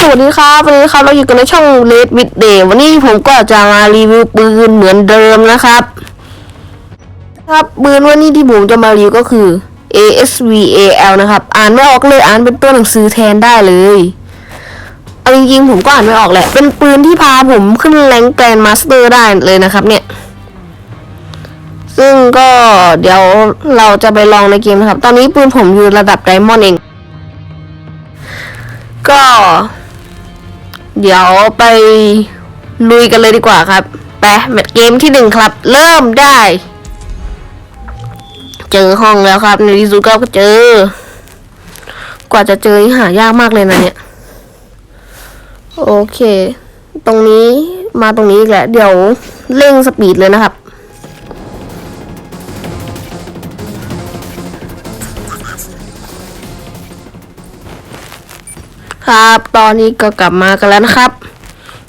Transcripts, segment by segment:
สวัสดีครับวันนี้ครับเราอยู่กันในช่อง Red with Day วันนี้ผมก็จะมารีวิวปืนเหมือนเดิมนะครับ ครับปืนวันนี้ที่ผมจะมารีวิวก็คือ ASVAL นะครับ อ่านไม่ออกเลยอ่านเป็นตัวหนังสือแทนได้เลยเอาจริงๆผมก็อ่านไม่ออกแหละ เป็นปืนที่พาผมขึ้นแรงแกรนมาสเตอร์ได้เลยนะครับ เนี่ย ซึ่งก็เดี๋ยวเราจะไปลองในเกมนะครับ ตอนนี้ปืนผมอยู่ระดับไดมอนด์เองก็ เดี๋ยวไปลุยกันเลยดีกว่าครับไปแมตช์เกมที่หนึ่งครับ เริ่มได้ เจอห้องแล้วครับ ในที่สุดก็เจอ กว่าจะเจอหายากมากเลยนะเนี่ย โอเค ตรงนี้มาตรงนี้อีกแหละเดี๋ยวเร่งสปีดเลยนะครับ ครับ ตอนนี้ก็กลับมากันแล้วนะครับ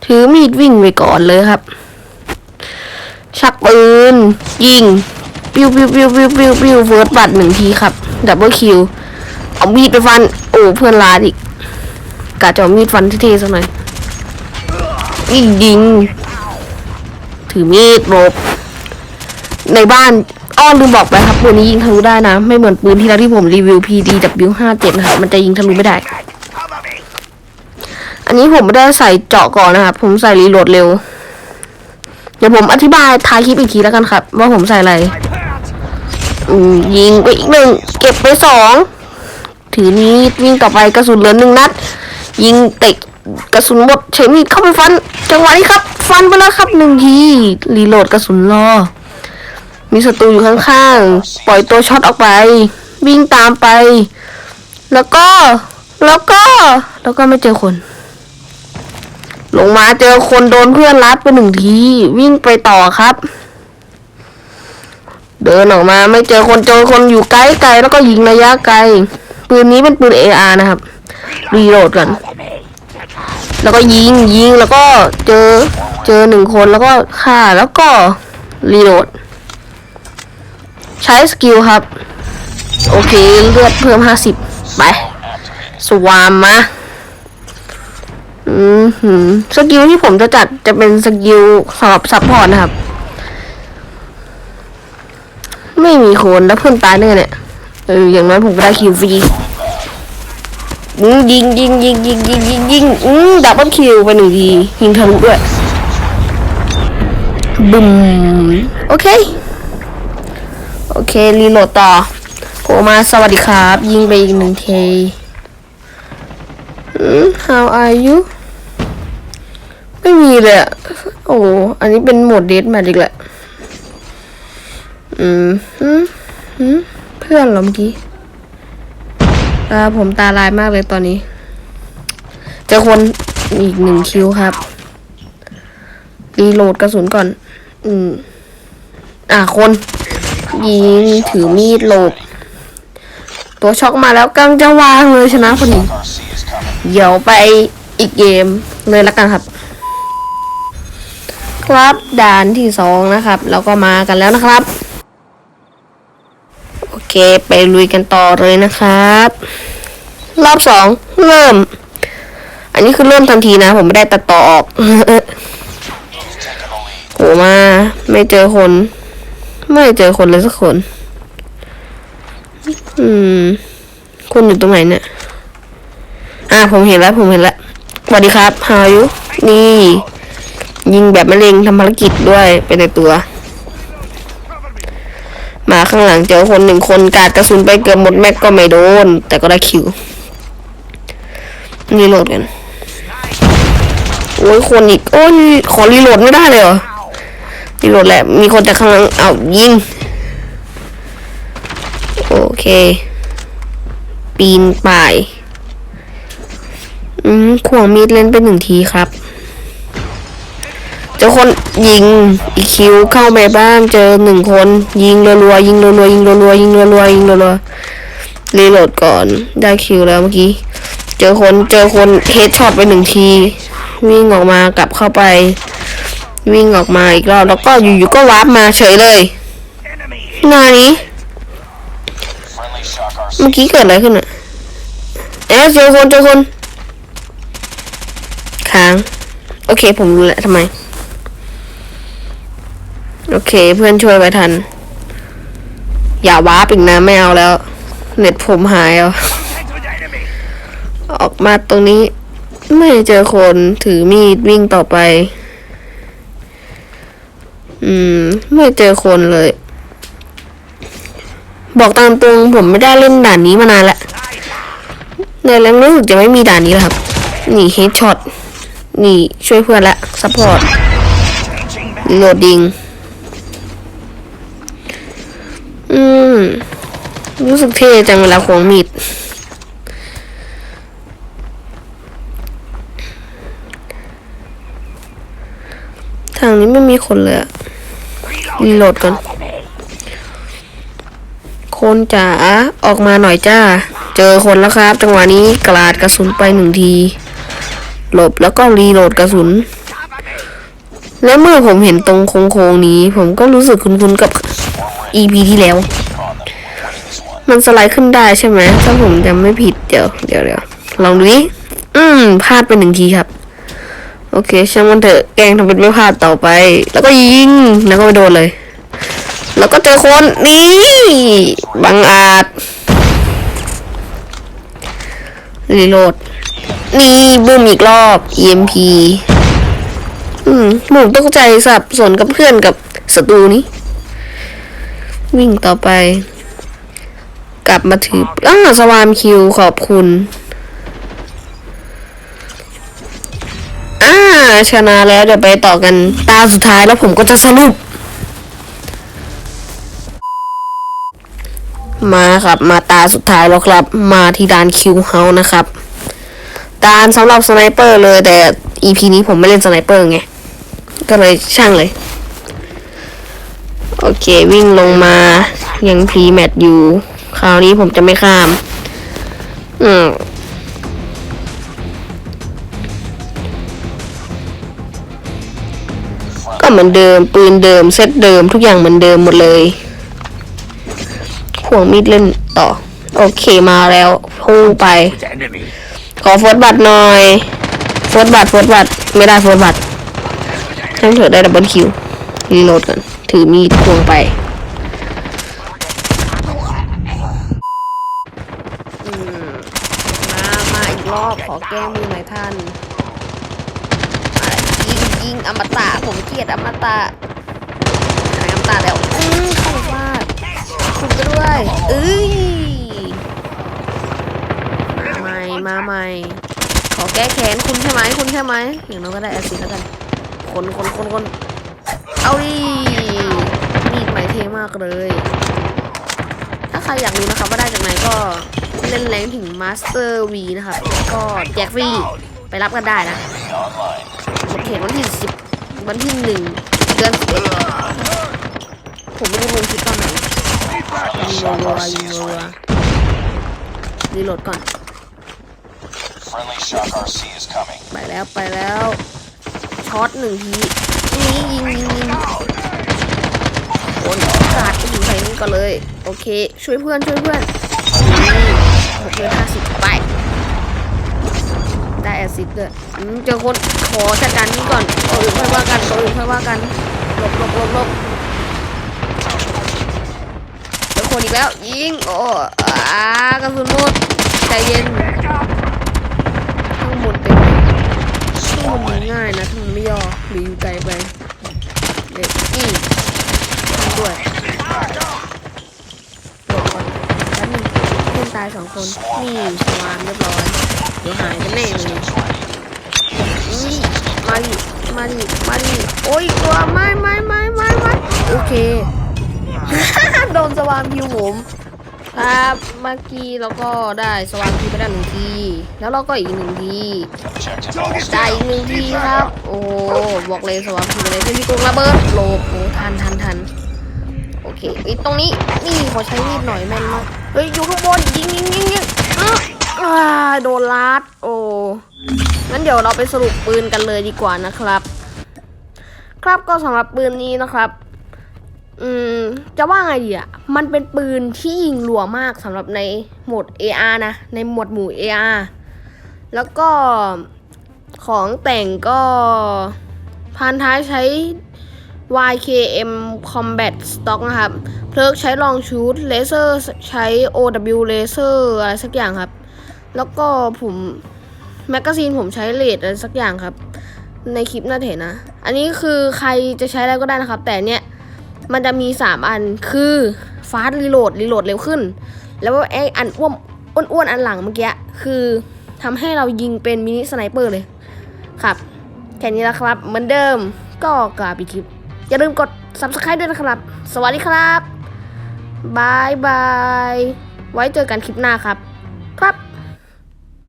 ถือมีดวิ่งไปก่อนเลยครับ ชักปืนยิง ปิ้วปิ้วปิ้วปิ้วปิ้วปิ้วเฟิร์สบัตหนึ่งทีครับ ดับเบิลคิว เอามีดไปฟัน โอ้เพื่อนลาดอีกกะจะเอามีดฟันเท่ๆสักหน่อยยิงยิง ถือมีดลบ ในบ้านอ้อลืมบอกไปครับปืนนี้ยิงทะลุได้นะ ไม่เหมือนปืนที่แล้วที่ผมรีวิว PDW57 นะครับมันจะยิงทะลุไม่ได้ อันนี้ผมไม่ได้ใส่เจาะก่อนนะครับ ผมใส่รีโหลดเร็ว เดี๋ยวผมอธิบายท้ายคลิปอีกทีแล้วกันครับ ว่าผมใส่อะไรยิงไปอีกหนึ่งเก็บไปสองถือนี้ดวิ่งต่อไปกระสุนเหลือหนึ่งนัด ยิงเตะกระสุนหมดใช้มีดเข้าไปฟัน จังหวะนี้ครับ ฟันไปแล้วครับหนึ่งทีรีโหลดกระสุนรอ มีศัตรูอยู่ข้างๆ ปล่อยตัวช็อตออกไป วิ่งตามไป แล้วก็แล้วก็แล้วก็ไม่เจอคน ลงมาเจอคนโดนเพื่อนรัดไปหนึ่งที วิ่งไปต่อครับ เดินออกมาไม่เจอคนเจอคนอยู่ไกลๆแล้วก็ยิงระยะไกล ปืนนี้เป็นปืน AR นะครับ รีโหลดก่อนแล้วก็ยิงยิงแล้วก็เจอเจอหนึ่งคนแล้วก็ฆ่าแล้วก็รีโหลด ใช้สกิลครับ โอเคเลือดเพิ่มห้าสิบไป สวามมา อืมหืมสกิลที่ผมจะจัดจะเป็นสกิลสำหรับซัพพอร์ตนะครับ ไม่มีคนแล้วเพื่อนตายเนี่ยเนี่ยเอออย่างน้อยผมก็ได้คิวฟรียิงยิงยิงยิงยิงยิงยิงอืมดับเบิลคิวไปหนึ่งทียิงทะลุด้วยบึมโอเค โอเค รีโหลดต่อโผล่มาสวัสดีครับ ยิงไปอีกหนึ่งทีอืม how are you ไม่มีเลยอะโอ้อันนี้เป็นโหมดเดทแมทอีกแหละ อืมหืมหืมเพื่อนเหรอเมื่อกี้อ่าผมตาลายมากเลยตอนนี้จอคนอีกหนึ่งคิวครับรีโหลดกระสุนก่อน อืม อ่าคน ยิงถือมีดโหลบตัวช็อกมาแล้วกำลังจะวางเลยชนะพอดีเดี๋ยวไปอีกเกมเลยละกันครับ ครับ ด่านที่สองนะครับเราก็มากันแล้วนะครับ โอเคไปลุยกันต่อเลยนะครับ รอบสองเริ่ม อันนี้คือเริ่มทันทีนะ ผมไม่ได้ตัดต่อออกโหมา ไม่เจอคน ไม่เจอคนเลยสักคน อืมคุณอยู่ตรงไหนเนี่ย อ่าผมเห็นแล้วผมเห็นแล้วสวัสดีครับฮายุนี่ ยิงแบบมะเร็งทำภารกิจด้วยไปในตัว มาข้างหลังเจอคนหนึ่งคนกาดกระสุนไปเกือบหมดแม็กก็ไม่โดน แต่ก็ได้คิว รีโหลดกัน โอ้ยคนอีก โอ้ยขอรีโหลดไม่ได้เลยเหรอ รีโหลดแหละ มีคนจากข้างหลังเอายิง โอเค ปีนป่าย อืมขวางมีดเล่นไปหนึ่งทีครับ เจอคนยิงอีคิวเข้าไปบ้านเจอหนึ่งคน ยิงรัวๆยิงรัวๆยิงรัวๆยิงรัวๆยิงรัวๆรีโหลดก่อนได้คิวแล้วเมื่อกี้ เจอคนเจอคนเฮดช็อตไปหนึ่งที วิ่งออกมากลับเข้าไป วิ่งออกมาอีกรอบแล้วก็อยู่ๆก็วาร์ปมาเฉยเลยหนานี้เมื่อกี้เกิดอะไรขึ้นอะเอ๊ะเจอคนเจอคนค้าง โอเค ผมรู้แล้วทำไม โอเค เพื่อนช่วยไว้ทัน อย่าว้าปอีกนะไม่เอาแล้ว เน็ตผมหายอะออกมาตรงนี้ ไม่เจอคนถือมีดวิ่งต่อไป อืม ไม่เจอคนเลย บอกตามตรงผมไม่ได้เล่นด่านนี้มานานแล้วในแรงรู้สึกจะไม่มีด่านนี้แล้วครับ นี่เฮดช็อต นี่ช่วยเพื่อนละซัพพอร์ตโหลดดิง อืม รู้สึกเท่จังเวลาควงมีด ทางนี้ไม่มีคนเลยอะรีโหลดก่อน คนจ๋า ออกมาหน่อยจ้า เจอคนแล้วครับ จังหวะนี้กราดกระสุนไปหนึ่งที หลบแล้วก็รีโหลดกระสุน และเมื่อผมเห็นตรงโค้งๆนี้ ผมก็รู้สึกคุ้นๆกับ EP ที่แล้ว มันสไลด์ขึ้นได้ใช่ไหมถ้าผมจำไม่ผิดเดี๋ยวเดี๋ยวเดี๋ยวลองดูดิอืมพลาดไปหนึ่งทีครับ โอเคช่างมันเถอะแกงทำเป็นไม่พลาดต่อไป แล้วก็ยิงแล้วก็ไปโดนเลย แล้วก็เจอคนนี่บังอาจรีโหลดนี่บูมอีกรอบ EMP อืมผมตกใจสับสนกับเพื่อนกับศัตรูนี้ วิ่งต่อไป กลับมาถืออ้าสวามคิวขอบคุณอ่าชนะแล้วเดี๋ยวไปต่อกันตาสุดท้ายแล้วผมก็จะสรุป มาครับมาตาสุดท้ายแล้วครับ มาที่ด่านคิวเฮานะครับด่านสำหรับสไนเปอร์เลยแต่ EP นี้ผมไม่เล่นสไนเปอร์ไง ก็เลยช่างเลย โอเควิ่งลงมายังพรีแมทอยู่ คราวนี้ผมจะไม่ข้าม อืมก็เหมือนเดิมปืนเดิมเซตเดิมทุกอย่างเหมือนเดิมหมดเลยห่วงมีดเล่นต่อ โอเคมาแล้วพุ่งไป ขอโฟร์บัตรหน่อยโฟร์บัตรโฟร์บัตรไม่ได้โฟร์บัตรให้มันเถอะได้ดับเบิลคิวรีโหลดก่อน ถือมีดควงไปมามาอีกรอบขอแก้มือหน่อยท่านยิงยิงอมตะผมเกลียดอมตะไหนอมตะแล้วอืมเข้าฟาดคุณก็ด้วยเอ้ยมาใหม่มาใหม่ขอแก้แค้นคุณใช่ไหมคุณใช่ไหมอย่างน้อยก็ได้แอซิดแล้วกันคนคนคนคนเอาดิมี เท่มากเลย ถ้าใครอยากรู้นะครับว่าได้จากไหนก็เล่นแรงถึงมาสเตอร์วีนะครับ ก็แจกฟรี ไปรับกันได้นะโอเควันที่สิบวันที่หนึ่งเดือนสิบเอ็ดผมไม่รู้ลงคลิปตอนไหนยิงรัวยิงรัวรีโหลดก่อน ไปแล้วไปแล้วช็อตหนึ่งทีนี่ยิงยิงยิง นกาดไปอยู่ใส่นี่ก่อนเลย โอเค ช่วยเพื่อนช่วยเพื่อนนี่หกเดือนห้าสิบไป ได้แอซิดด้วยอืมเจอคนขอจัดการนี่ก่อนตัวอื่นค่อยว่ากันตัวอื่นค่อยว่ากันหลบหลบหลบหลบเจอคนอีกแล้ว ยิง โอ้อากระสุนหมดใจเย็นข้างบนเต็มซึ่งมันง่ายนะถ้ามันไม่ย่อหรืออยู่ไกลไปเด็กอี ด้วยหลบก่อนแป๊บนึงเพื่อนตายสองคนนี่สวานเรียบร้อยเดี๋ยวหายกันแน่เลยนี่มาดิมาดิมาดิโอ้ยตัวไม่ไม่ไม่ไม่ไม่โอเค โดนสวามพิวผมครับเมื่อกี้เราก็ได้สวามพิวไปได้หนึ่งทีแล้วเราก็อีกหนึ่งทีได้อีกหนึ่งทีครับ โอ้บอกเลยสวางคืออะไรเป็นพี่กรุงระเบิดโลบโอ้ทันทันทัน โอเคอีตรงนี้นี่ขอใช้มีดหน่อยแม่นมากเฮ้ยอยู่ข้างบนยิงยิงยิงยิงอาโดนลัดโอ้งั้นเดี๋ยวเราไปสรุปปืนกันเลยดีกว่านะครับ ครับก็สำหรับปืนนี้นะครับ อืมจะว่าไงดีอะมันเป็นปืนที่ยิงรัวมากสำหรับในโหมด AR นะในหมวดหมู่ AR แล้วก็ของแต่งก็พานท้ายใช้ YKM Combat Stock นะครับ เพลิกใช้ลองชูดเลเซอร์ใช้ OW Laser อะไรสักอย่างครับ แล้วก็ผมแมกกาซีนผมใช้เลดอะไรสักอย่างครับ ในคลิปน่าเห็นนะ อันนี้คือใครจะใช้อะไรก็ได้นะครับ แต่เนี้ยมันจะมี 3 อันคือฟาสต์รีโหลดรีโหลดเร็วขึ้น แล้วไอ้อันอ้วนอ้วนอันหลังเมื่อกี้คือทำให้เรายิงเป็นมินิสไนเปอร์เลยครับ แค่นี้แล้วครับ เหมือนเดิมก็กราบอีกคลิป อย่าลืมกด subscribe ด้วยนะครับ สวัสดีครับบายบาย ไว้เจอกันคลิปหน้าครับ